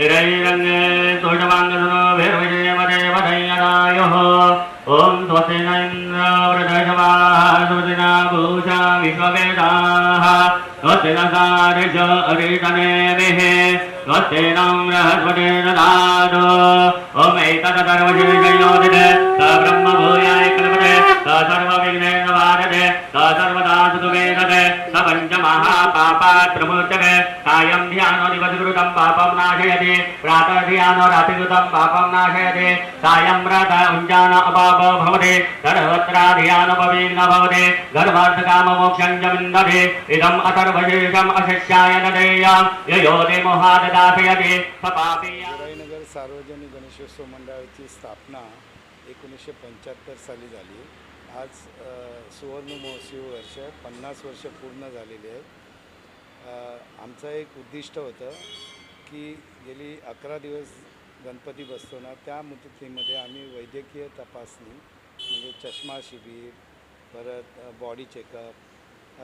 హిరణ్యరంగే తోషమాంగదేవదేవదయనాయ ఓం త్వసేనేంద్రవృతమాహృతినా భూషా విశ్వవేదా స్వస్తిన సారిజరితనేమిః స్వస్తినం బృహస్పతిన దాదో ఓం ఏతత్ సర్వజయోదిన స బ్రహ్మ భూయాయ కల్పతే एतदर्वशेषयोदिते स ब्रह्मभूयाय कल्पते स सर्वविघ्नेन्द्रवादते स सर्वदा सुखवेदते स पञ्चमहापापात् प्रमुच्यते कायं ध्यानो दिवसकृतं पापं नाशयति प्रातः ध्यानो रात्रिकृतं पापं नाशयति। सायं व्रत उञ्जान अपापो भवति सर्वत्रा ध्यानोपवीर्न भवति। गर्भार्थकाममोक्षं च विन्दति। इदम् अथर्वशेषम् अशिष्याय ददेयं ययो मोहाददापयति स पापीय सार्वजनिक गणेशोत्सव मंडळाची स्थापना एकोणीसशे पंच्याहत्तर साली झाली. आज सुवर्ण महोत्सवी वर्ष पन्नास वर्ष पूर्ण झालेली आहेत आमचं एक उद्दिष्ट होतं की गेली अकरा दिवस गणपती बसतो ना त्या मुदतीमध्ये आम्ही वैद्यकीय तपासणी म्हणजे चष्मा शिबिर परत बॉडी चेकअप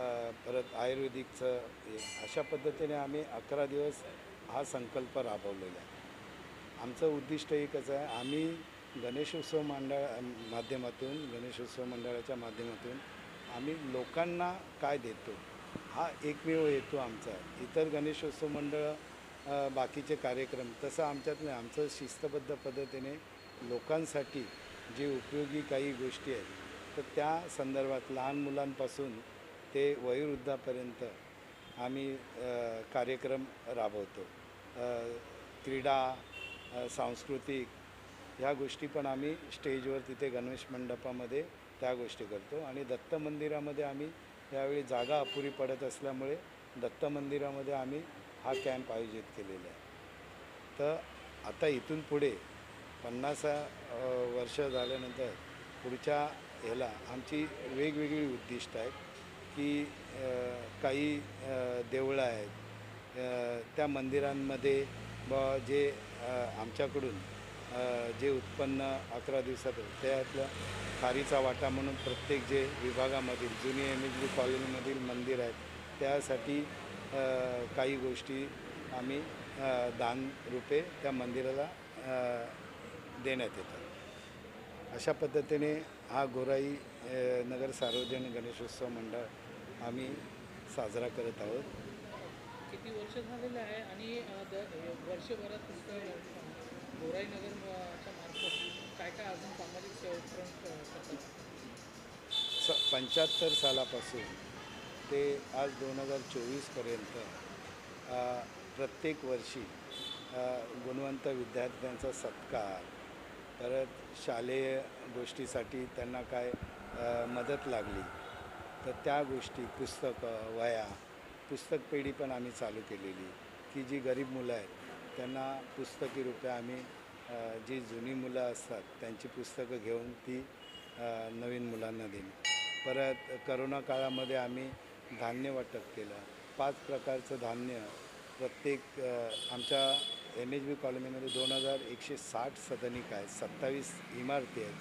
परत आयुर्वेदिकचं हे अशा पद्धतीने आम्ही अकरा दिवस हा संकल्प राबवलेला आहे. आमचं उद्दिष्ट एकच आहे आम्ही गणेशोत्सव मंडळ माध्यमातून गणेशोत्सव मंडळाच्या माध्यमातून आम्ही लोकांना काय देतो हा एकमेव हेतू आमचा. इतर गणेशोत्सव मंडळ बाकीचे कार्यक्रम तसं आमच्यात नाही. आमचं शिस्तबद्ध पद्धतीने लोकांसाठी जे उपयोगी काही गोष्टी आहेत तर त्या संदर्भात लहान मुलांपासून ते वयोवृद्धापर्यंत आम्ही कार्यक्रम राबवतो. क्रीडा सांस्कृतिक ह्या गोष्टी पण आम्ही स्टेजवर तिथे गणेश मंडपामध्ये त्या गोष्टी करतो. आणि दत्त मंदिरामध्ये आम्ही यावेळी जागा अपुरी पडत असल्यामुळे दत्त मंदिरामध्ये आम्ही हा कॅम्प आयोजित केलेला आहे. तर आता इथून पुढे पन्नास वर्ष झाल्यानंतर पुढच्या ह्याला आमची वेगवेगळी उद्दिष्ट आहेत की काही देवळं आहेत. त्या मंदिरांमध्ये ब जे आमच्याकडून जे उत्पन्न अकरा दिवसात होतं, त्यातलं खारीचा वाटा म्हणून प्रत्येक जे विभागामधील जुनी एम एच बी कॉलनीमधील मंदिर आहेत त्यासाठी काही गोष्टी आम्ही दान रूपे त्या मंदिराला देण्यात येतात. अशा पद्धतीने हा गोराई नगर सार्वजनिक गणेशोत्सव मंडळ आम्ही साजरा करत आहोत. किती वर्ष झालेलं आहे आणि वर्षभरात स पंच्याहत्तर सालापासून ते आज दोन हजार चोवीसपर्यंत प्रत्येक वर्षी गुणवंत विद्यार्थ्यांचा सत्कार परत शालेय गोष्टीसाठी त्यांना काय मदत लागली तर त्या गोष्टी पुस्तकं वया पुस्तक पेढी पण आम्ही चालू केलेली की जी गरीब मुलं आहेत त्यांना पुस्तकी रूपे आम्ही जी जुनी मुलं असतात त्यांची पुस्तकं घेऊन ती नवीन मुलांना देणे परत करोना काळामध्ये आम्ही धान्य वाटप केलं. पाच प्रकारचं धान्य प्रत्येक आमच्या एम एच बी कॉलनीमध्ये दोन हजार एकशे साठ सदनिक आहेत सत्तावीस इमारती आहेत.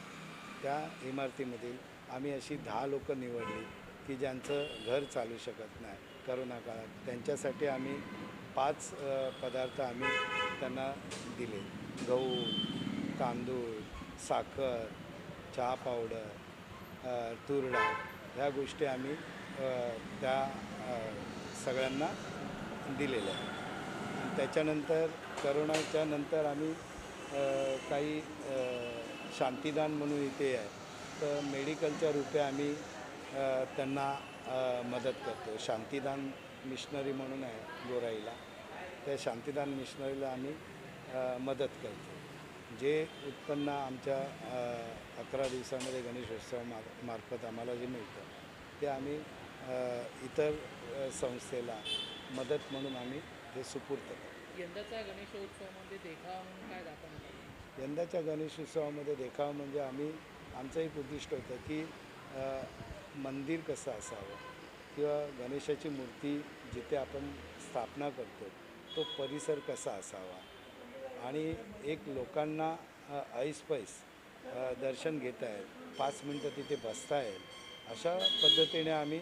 त्या इमारतीमधील आम्ही अशी दहा लोकं निवडली की ज्यांचं घर चालू शकत नाही करोना काळात. त्यांच्यासाठी आम्ही पाच पदार्थ आम्ही त्यांना दिले. गहू तांदूळ साखर चहा पावडर तुरडा ह्या गोष्टी आम्ही त्या सगळ्यांना दिलेल्या त्याच्यानंतर करोनाच्या नंतर आम्ही काही शांतीदान म्हणून इथे आहे. तर मेडिकलच्या रूपे आम्ही त्यांना मदत करतो. शांतीदान मिशनरी म्हणून आहे गोराईला. त्या शांतीदान मिशनरीला आम्ही मदत करतो. जे उत्पन्न आमच्या अकरा दिवसामध्ये गणेशोत्सव मार्फत आम्हाला जे मिळतं ते आम्ही इतर संस्थेला मदत म्हणून आम्ही ते सुपूर्त करतो. यंदाचा गणेशोत्सवामध्ये देखावा म्हणून काय दाखवण्यात आलं यंदाच्या गणेशोत्सवामध्ये देखावा म्हणजे आम्ही आमचं एक उद्दिष्ट होतं की मंदिर कसं असावं? किंवा गणेशाची मूर्ती जिथे आपण स्थापना करतो तो परिसर कसा असावा? आणि एक लोकांना ऐसपैस दर्शन घेता येईल पाच मिनटं तिथे बसता येईल अशा पद्धतीने आम्ही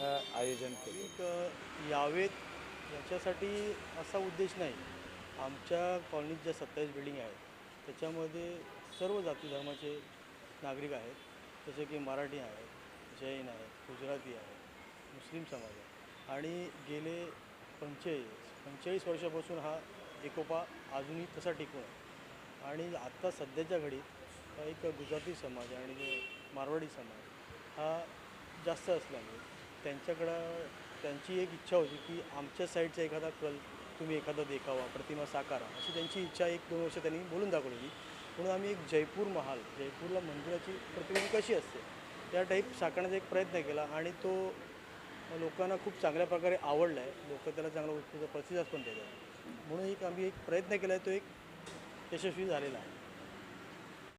आयोजन केले. यावेत याच्यासाठी असा उद्देश नाही. आमच्या कॉलनीत ज्या सत्तावीस बिल्डिंग आहेत त्याच्यामध्ये सर्व जाती धर्माचे नागरिक आहेत. जसे की मराठी आहेत जैन आहेत गुजराती आहेत मुस्लिम समाज आहे. आणि गेले पंचेचाळीस पंचेचाळीस वर्षापासून हा एकोपा अजूनही तसा टिकून आहे. आणि आत्ता सध्याच्या घडीत एक गुजराती समाज आणि मारवाडी समाज हा जास्त असल्यामुळे त्यांच्याकडं त्यांची एक इच्छा होती की आमच्या साईडचा एखादा कल तुम्ही एखादा देखावा प्रतिमा साकारा अशी त्यांची इच्छा एक दोन वर्ष त्यांनी बोलून दाखवलेली. म्हणून आम्ही एक जयपूर महाल जयपूरला मंदिराची प्रतिमा कशी असते त्या टाईप साकारण्याचा एक प्रयत्न केला आणि तो लोकांना खूप चांगल्या प्रकारे आवडलं आहे. लोक त्याला चांगला उत्कृष्ट प्रतिसाद पण देतात. म्हणून एक आम्ही एक प्रयत्न केला आहे तो एक यशस्वी झालेला आहे.